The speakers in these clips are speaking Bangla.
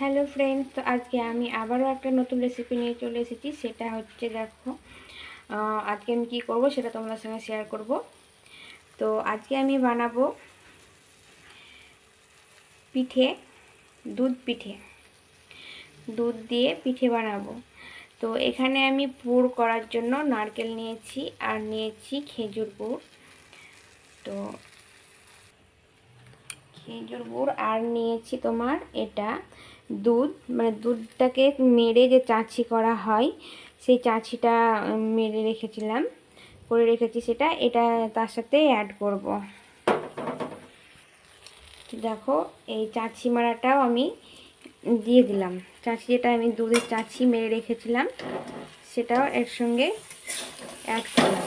হ্যালো ফ্রেন্ডস তো আজকে আমি আবারও একটা নতুন রেসিপি নিয়ে চলে এসেছি। সেটা হচ্ছে দেখো আজকে আমি কী করব সেটা তোমাদের সঙ্গে শেয়ার করব। তো আজকে আমি বানাবো পিঠে, দুধ পিঠে। দুধ দিয়ে পিঠে বানাবো। তো এখানে আমি পুর করার জন্য নারকেল নিয়েছি আর নিয়েছি খেজুর গুড়। তো খেজুর গুড় আর নিয়েছি তোমার এটা দুধ মানে দুধটাকে মেরে যে চাঁচি করা হয়, সেই চাঁচিটা মেরে রেখেছিলাম। করে রেখেছি সেটা, এটা তার সাথে অ্যাড করব। দেখো, এই চাঁচি মারাটাও আমি দিয়ে দিলাম। চাঁচি যেটা আমি দুধের চাঁচি মেরে রেখেছিলাম, সেটাও এর সঙ্গে অ্যাড করলাম।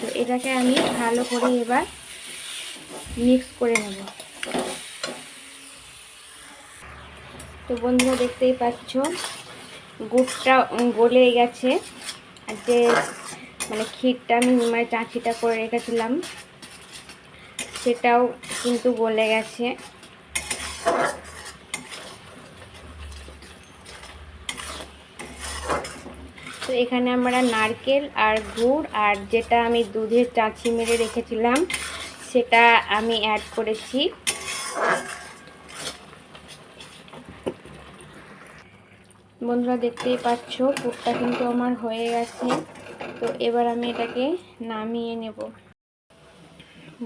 তো এটাকে আমি ভালো করে এবার মিক্স করে নেব। তো বন্ধুরা দেখতেই পাচ্ছ গুড়টা গলে গেছে। আর যে মানে ক্ষীরটা আমি মানে চাঁচিটা করে রেখেছিলাম, সেটাও কিন্তু গলে গেছে। তো এখানে আমরা নারকেল আর গুড় আর যেটা আমি দুধের চাঁচি মেরে রেখেছিলাম, সেটা আমি অ্যাড করেছি। বন্ধুরা দেখতেই পাচ্ছ, পুরটা কিন্তু আমার হয়ে গেছে। তো এবার আমি এটাকে নামিয়ে নেব।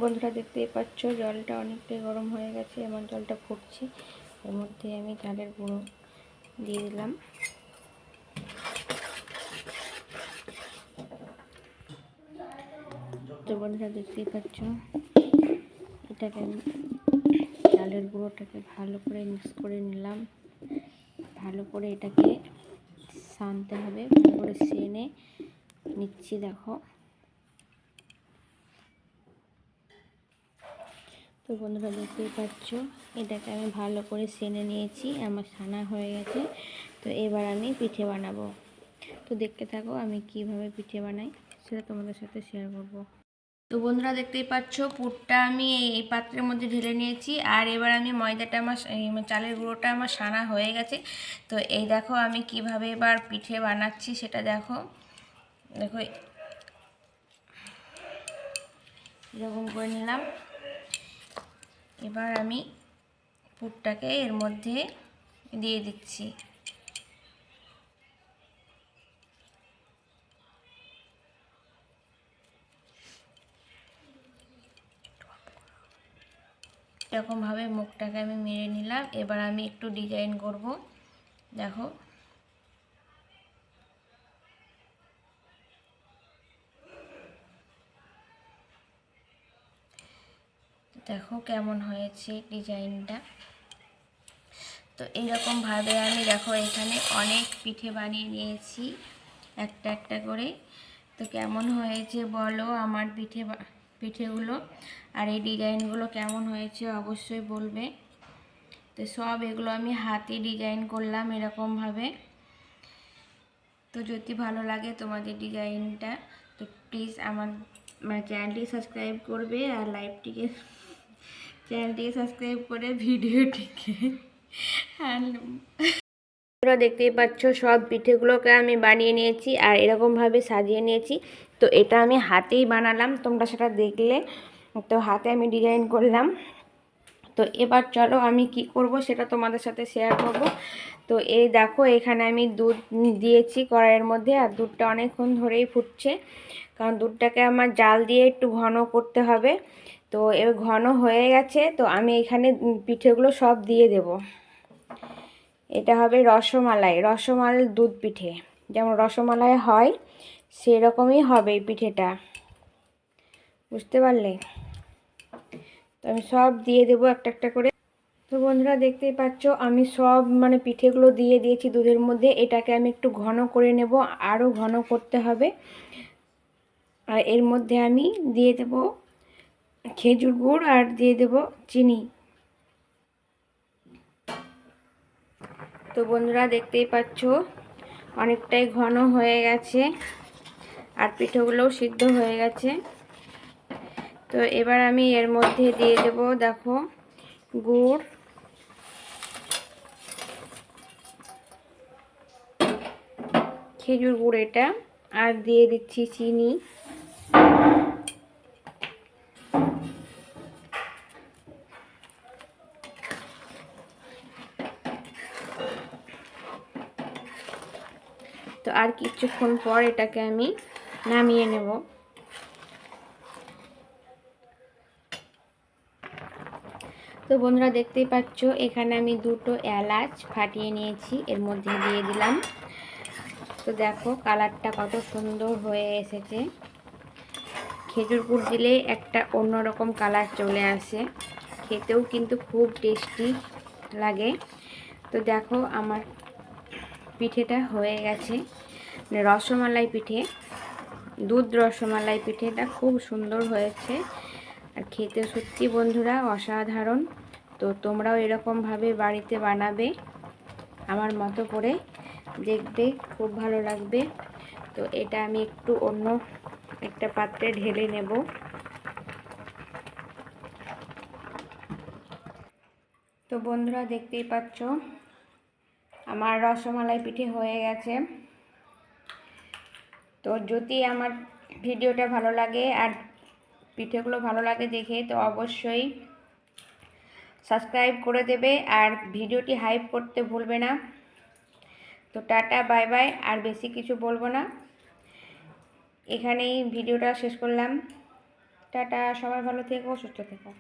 বন্ধুরা দেখতেই পাচ্ছ, জলটা অনেকটাই গরম হয়ে গেছে এমন জলটা ফুটছে। এর মধ্যে আমি চালের গুঁড়ো দিয়ে দিলাম। তো বন্ধুরা দেখতেই পাচ্ছ, এটাকে আমি চালের গুঁড়োটাকে ভালো করে মিক্স করে নিলাম। ভালো করে এটাকে সানতে হবে, ভালো করে সেনে নিচ্ছি, দেখো। তো বন্ধুরা, দেখতেই পাচ্ছ, এটাকে আমি ভালো করে সেনে নিয়েছি, আমার সানা হয়ে গেছে। তো এবার আমি পিঠে বানাবো। তো দেখতে থাকো আমি কীভাবে পিঠে বানাই, সেটা তোমাদের সাথে শেয়ার করব। তো বন্ধুরা দেখতেই পাচ্ছ, পুরটা আমি এই পাত্রের মধ্যে ঢেলে নিয়েছি। আর এবার আমি ময়দাটা আমার চালের গুঁড়োটা আমার সানা হয়ে গেছে। তো এই দেখো আমি কীভাবে এবার পিঠে বানাচ্ছি সেটা দেখো। দেখো, এরকম করে নিলাম। এবার আমি পুরটাকে এর মধ্যে দিয়ে দিচ্ছি। এরকমভাবে মুখটাকে আমি মেরে নিলাম। এবার আমি একটু ডিজাইন করব। দেখো। দেখো কেমন হয়েছে ডিজাইনটা তো এইরকমভাবে আমি দেখো এখানে অনেক পিঠে বানিয়ে নিয়েছি একটা একটা করে। তো কেমন হয়েছে বলো আমার পিঠে পিঠেগুলো আর এই ডিজাইনগুলো কেমন হয়েছে অবশ্যই বলবে। তো সব এগুলো আমি হাতে ডিজাইন করলাম এরকমভাবে। তো যদি ভালো লাগে তোমাদের ডিজাইনটা, তো প্লিজ আমার মানে চ্যানেলটি সাবস্ক্রাইব করবে আর লাইভটিকে চ্যানেলটিকে সাবস্ক্রাইব করে ভিডিওটিকে। তোমরা দেখতেই পাচ্ছ সব পিঠেগুলোকে আমি বানিয়ে নিয়েছি আর এরকমভাবে সাজিয়ে নিয়েছি। তো এটা আমি হাতেই বানালাম, তোমরা সেটা দেখলে। তো হাতে আমি ডিজাইন করলাম। তো এবার চলো আমি কি করব সেটা তোমাদের সাথে শেয়ার করব। তো এই দেখো, এখানে আমি দুধ দিয়েছি কড়াইয়ের মধ্যে, আর দুধটা অনেকক্ষণ ধরেই ফুটছে। কারণ দুধটাকে আমার জাল দিয়ে একটু ঘন করতে হবে। তো এবার ঘন হয়ে গেছে, তো আমি এখানে পিঠেগুলো সব দিয়ে দেবো। এটা হবে রসমালাই রসমালাই দুধ পিঠে। যেমন রসমালাই হয় সেরকমই হবে এই পিঠেটা। বুঝতে পারলে? তো আমি সব দিয়ে দেবো একটা একটা করে। তো বন্ধুরা, দেখতেই পাচ্ছ, আমি সব মানে পিঠেগুলো দিয়ে দিয়েছি দুধের মধ্যে। এটাকে আমি একটু ঘন করে নেব আরও ঘন করতে হবে। আর এর মধ্যে আমি দিয়ে দেব খেজুর গুড় আর দিয়ে দেব চিনি। তো বন্ধুরা, দেখতেই পাচ্ছ, অনেকটাই ঘন হয়ে গেছে। আর পিঠেগুলোও সিদ্ধ হয়ে গেছে। তো এবার আমি এর মধ্যে দিয়ে দেব, দেখো, গুড়। খেজুর গুড় এটা, আর দিয়ে দিচ্ছি চিনি। তো আর কিছুক্ষণ পর এটাকে আমি নামিয়ে নেব। তো বন্ধুরা দেখতেই পাচ্ছ, এখানে আমি দুটো এলাচ ফাটিয়ে নিয়েছি, এর মধ্যে দিয়ে দিলাম। তো দেখো, কালারটা কত সুন্দর হয়ে এসেছে। খেজুর গুড় দিলে একটা অন্যরকম কালার চলে আসে। খেতেও কিন্তু খুব টেস্টি লাগে। তো দেখো, আমার পিঠেটা হয়ে গেছে মানে রসমালাই পিঠে। দুধ, রসমালাই পিঠেটা খুব সুন্দর হয়েছে। আর খেতে সত্যি বন্ধুরা অসাধারণ। তো তোমরাও এরকমভাবে বাড়িতে বানাবে, আমার মতো করে দেখবে, খুব ভালো লাগবে। তো এটা আমি একটু অন্য একটা পাত্রে ঢেলে নেব। তো বন্ধুরা দেখতেই পাচ্ছ, আমার রসমালাই পিঠে হয়ে গেছে। তো যদি আমার ভিডিওটা ভালো লাগে আর পিঠেগুলো ভালো লাগে দেখে, তো অবশ্যই সাবস্ক্রাইব করে দেবে আর ভিডিওটি হাইপ করতে ভুলবে না। তো টাটা, বাই বাই, আর বেশি কিছু বলব না। এখানেই ভিডিওটা শেষ করলাম। টাটা, সবাই ভালো থেকো, সুস্থ থেকো।